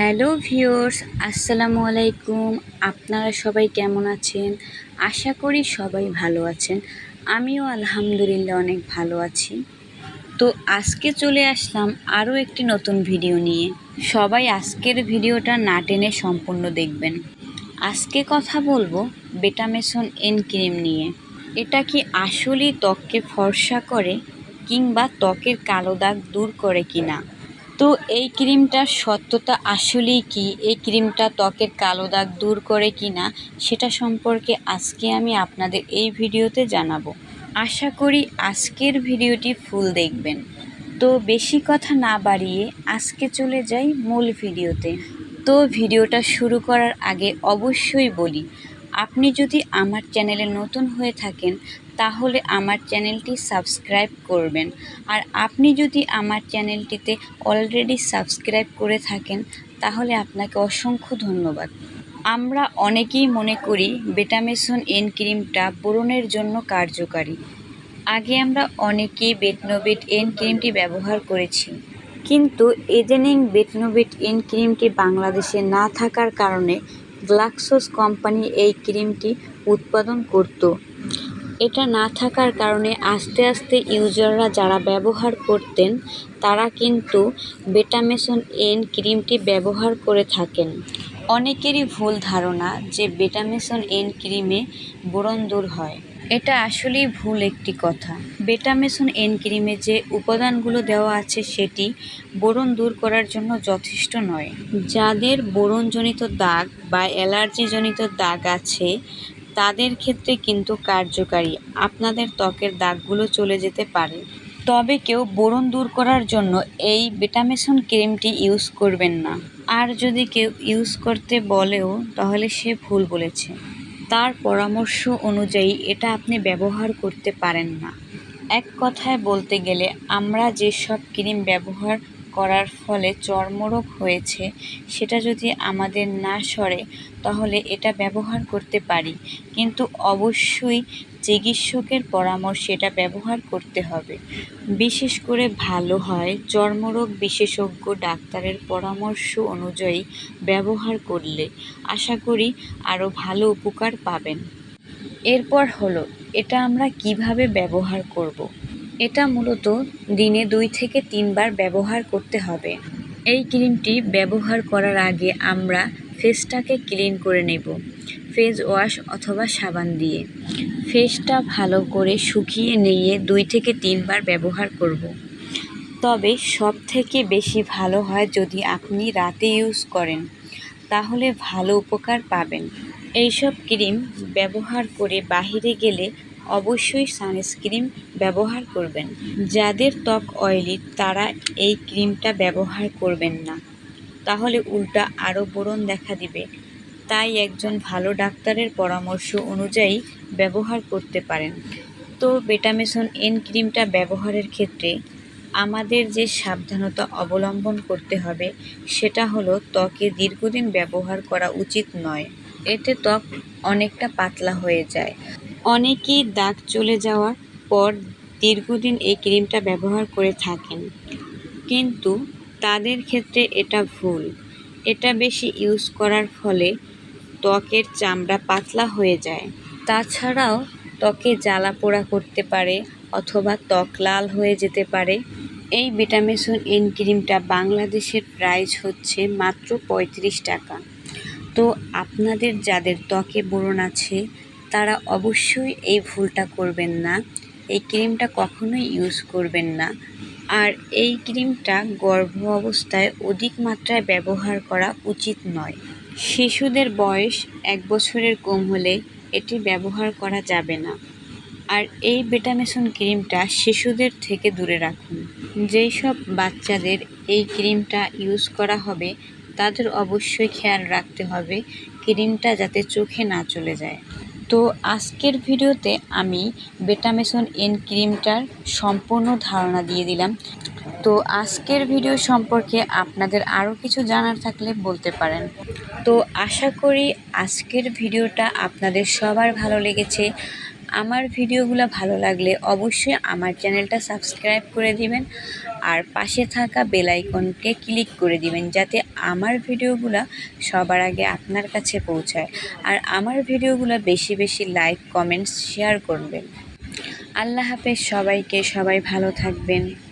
Hello viewers, আসসালামু আলাইকুম। আপনারা সবাই কেমন আছেন? আশা করি সবাই ভালো আছেন। আমিও আলহামদুলিল্লাহ অনেক ভালো আছি। তো আজকে চলে আসলাম আরও একটি নতুন ভিডিও নিয়ে। সবাই আজকের ভিডিওটা না টেনে সম্পূর্ণ দেখবেন। আজকে কথা বলব বেটামেসন এন ক্রিম নিয়ে। এটা কি আসলেই ত্বককে ফর্সা করে কিংবা ত্বকের কালো দাগ দূর করে কি না তো এই ক্রিমটার সত্যতা আসলেই কি? এই ক্রিমটা ত্বকের কালো দাগ দূর করে কি না সেটা সম্পর্কে আজকে আমি আপনাদের এই ভিডিওতে জানাব। আশা করি আজকের ভিডিওটি ফুল দেখবেন। তো বেশি কথা না বাড়িয়ে আজকে চলে যাই মূল ভিডিওতে। তো ভিডিওটা শুরু করার আগে অবশ্যই বলি আপনি যদি আমার চ্যানেলে নতুন হয়ে থাকেন, তাহলে আমার চ্যানেলটি সাবস্ক্রাইব করবেন। আর আপনি যদি আমার চ্যানেলটিতে অলরেডি সাবস্ক্রাইব করে থাকেন, তাহলে আপনাকে অসংখ্য ধন্যবাদ। আমরা অনেকেই মনে করি বেটামেসন এন ক্রিমটা বোরনের জন্য কার্যকারী। আগে আমরা অনেকেই বেটনোবেট এন ক্রিমটি ব্যবহার করেছি। কিন্তু এজেনিং বেটনোবেট এন ক্রিমটি বাংলাদেশে না থাকার কারণে গ্লাক্সোস কোম্পানি এই ক্রিমটি উৎপাদন করত। এটা না থাকার কারণে আস্তে আস্তে ইউজাররা যারা ব্যবহার করতেন, তারা কিন্তু বেটামেসন এন ক্রিমটি ব্যবহার করে থাকেন। অনেকেরই ভুল ধারণা যে বেটামেসন এন ক্রিমে বোরন দূর হয়। এটা আসলেই ভুল একটি কথা। বেটামেসন এন ক্রিমে যে উপাদানগুলো দেওয়া আছে সেটি বোরন দূর করার জন্য যথেষ্ট নয়। যাদের বোরনজনিত দাগ বা অ্যালার্জিজনিত দাগ আছে, তাদের ক্ষেত্রে কিন্তু কার্যকারী। আপনাদের ত্বকের দাগগুলো চলে যেতে পারে। তবে কেউ বোরন দূর করার জন্য এই বেটামেসন ক্রিমটি ইউজ করবেন না। আর যদি কেউ ইউজ করতে বলেও, তাহলে সে ভুল বলেছে। তার পরামর্শ অনুযায়ী এটা আপনি ব্যবহার করতে পারেন না। এক কথায় বলতে গেলে আমরা যেসব ক্রিম ব্যবহার করার ফলে চর্মরোগ হয়েছে, সেটা যদি আমাদের না সরে, তাহলে এটা ব্যবহার করতে পারি। কিন্তু অবশ্যই চিকিৎসকের পরামর্শে এটা ব্যবহার করতে হবে। বিশেষ করে ভালো হয়, চর্মরোগ বিশেষজ্ঞ ডাক্তারের পরামর্শ অনুযায়ী ব্যবহার করলে। আশা করি আরও ভালো উপকার পাবেন। এরপর হলো, এটা আমরা কীভাবে ব্যবহার করব। এটা মূলত দিনে দুই থেকে তিনবার ব্যবহার করতে হবে। এই ক্রিমটি ব্যবহার করার আগে আমরা ফেসটাকে ক্লিন করে নেব, ফেস ওয়াশ অথবা সাবান দিয়ে। ফেসটা ভালো করে শুকিয়ে নিয়ে দুই থেকে তিনবার ব্যবহার করব। তবে সব থেকে বেশি ভালো হয় যদি আপনি রাতে ইউজ করেন, তাহলে ভালো উপকার পাবেন। এইসব ক্রিম ব্যবহার করে বাহিরে গেলে অবশ্যই সানস্ক্রিন ব্যবহার করবেন। যাদের ত্বক অয়েলি তারা এই ক্রিমটা ব্যবহার করবেন না। তাহলে উল্টা আরও বোরন দেখা দিবে। তাই একজন ভালো ডাক্তারের পরামর্শ অনুযায়ী ব্যবহার করতে পারেন। তো বেটামেসন এন ক্রিমটা ব্যবহারের ক্ষেত্রে আমাদের যে সাবধানতা অবলম্বন করতে হবে, সেটা হলো ত্বকে দীর্ঘদিন ব্যবহার করা উচিত নয়। এতে ত্বক অনেকটা পাতলা হয়ে যায়। অনেকেই দাগ চলে যাওয়ার পর দীর্ঘদিন এই ক্রিমটা ব্যবহার করে থাকেন। কিন্তু তাদের ক্ষেত্রে এটা ভুল। এটা বেশি ইউজ করার ফলে ত্বকের চামড়া পাতলা হয়ে যায়। তাছাড়াও ত্বকে জ্বালা পোড়া করতে পারে অথবা ত্বক লাল হয়ে যেতে পারে। এই ভিটামেসন এন ক্রিমটা বাংলাদেশের প্রাইস হচ্ছে মাত্র পঁয়ত্রিশ টাকা। তো আপনাদের যাদের ত্বকে বোরন আছে তারা অবশ্যই এই ভুলটা করবেন না। এই ক্রিমটা কখনোই ইউজ করবেন না। আর এই ক্রিমটা গর্ভ অবস্থায় অধিক মাত্রায় ব্যবহার করা উচিত নয়। শিশুদের বয়স এক বছরের কম হলে এটি ব্যবহার করা যাবে না। আর এই বেটামেসন ক্রিমটা শিশুদের থেকে দূরে রাখুন। যেই সব বাচ্চাদের এই ক্রিমটা ইউজ করা হবে, তাদের অবশ্যই খেয়াল রাখতে হবে ক্রিমটা যাতে চোখে না চলে যায়। তো আজকের ভিডিওতে আমি বেটামেসন এন ক্রিমটার সম্পূর্ণ ধারণা দিয়ে দিলাম। তো আজকের ভিডিও সম্পর্কে আপনাদের আরও কিছু জানার থাকলে বলতে পারেন। তো আশা করি আজকের ভিডিওটা আপনাদের সবার ভালো লেগেছে। আমার ভিডিওগুলো ভালো লাগলে অবশ্যই আমার চ্যানেলটা সাবস্ক্রাইব করে দিবেন আর পাশে থাকা বেল আইকনকে ক্লিক করে দিবেন যাতে আমার ভিডিওগুলো সবার আগে আপনার কাছে পৌঁছায় আর আমার ভিডিওগুলো বেশি বেশি লাইক, কমেন্টস, শেয়ার করবেন। আল্লাহ হাফেজ, সবাইকে সবাই ভালো থাকবেন।